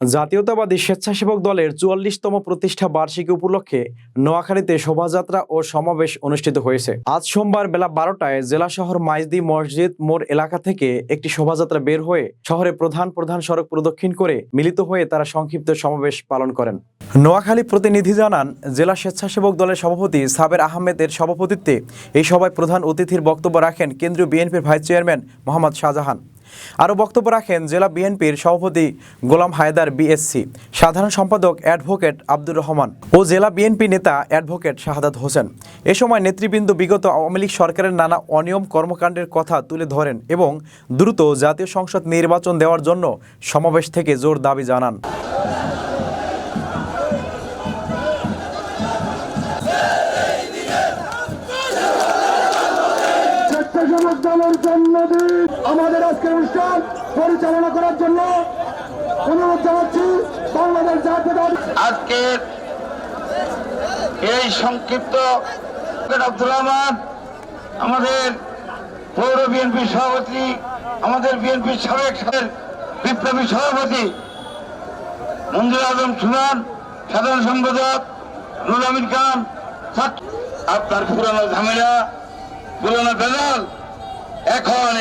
জাতীয়তাবাদী স্বেচ্ছাসেবক দলের চুয়াল্লিশতম প্রতিষ্ঠা বার্ষিকী উপলক্ষে নোয়াখালীতে শোভাযাত্রা ও সমাবেশ অনুষ্ঠিত হয়েছে। আজ সোমবার বেলা বারোটায় জেলা শহর মাইজদি মসজিদ মোড় এলাকা থেকে একটি শোভাযাত্রা বের হয়ে শহরে প্রধান প্রধান সড়ক প্রদক্ষিণ করে মিলিত হয়ে তারা সংক্ষিপ্ত সমাবেশ পালন করেন। নোয়াখালী প্রতিনিধি জানান, জেলা স্বেচ্ছাসেবক দলের সভাপতি সাবের আহমেদের সভাপতিত্বে এই সভায় প্রধান অতিথির বক্তব্য রাখেন কেন্দ্রীয় বিএনপির ভাইস চেয়ারম্যান মোহাম্মদ শাহজাহান। আরও বক্তব্য রাখেন জেলা বিএনপির সভাপতি গোলাম হায়দার বিএসসি। সাধারণ সম্পাদক অ্যাডভোকেট আব্দুর রহমান ও জেলা বিএনপি নেতা অ্যাডভোকেট শাহাদাত হোসেন। এ সময় নেতৃবৃন্দ বিগত আওয়ামী লীগ সরকারের নানা অনিয়ম কর্মকাণ্ডের কথা তুলে ধরেন এবং দ্রুত জাতীয় সংসদ নির্বাচন দেওয়ার জন্য সমাবেশ থেকে জোর দাবি জানান। স্বেচ্ছাসেবক দলের জন্মদিন আমাদের আজকের অনুষ্ঠান পরিচালনা করার জন্য অনুরোধ জানাচ্ছি বাংলাদেশ জাতীয় দল। আজকের এই সংক্ষিপ্ত আব্দুল রহমান, আমাদের পৌর বিএনপি সভাপতি, আমাদের বিএনপি সাবেক সাবেক বিপ্লবী সভাপতি মঞ্জুর আজম সুমান সাধারণ সম্পাদক নুর আমির খান আপনার পুরানো ঝামেলা পুরানো বেলাল এখন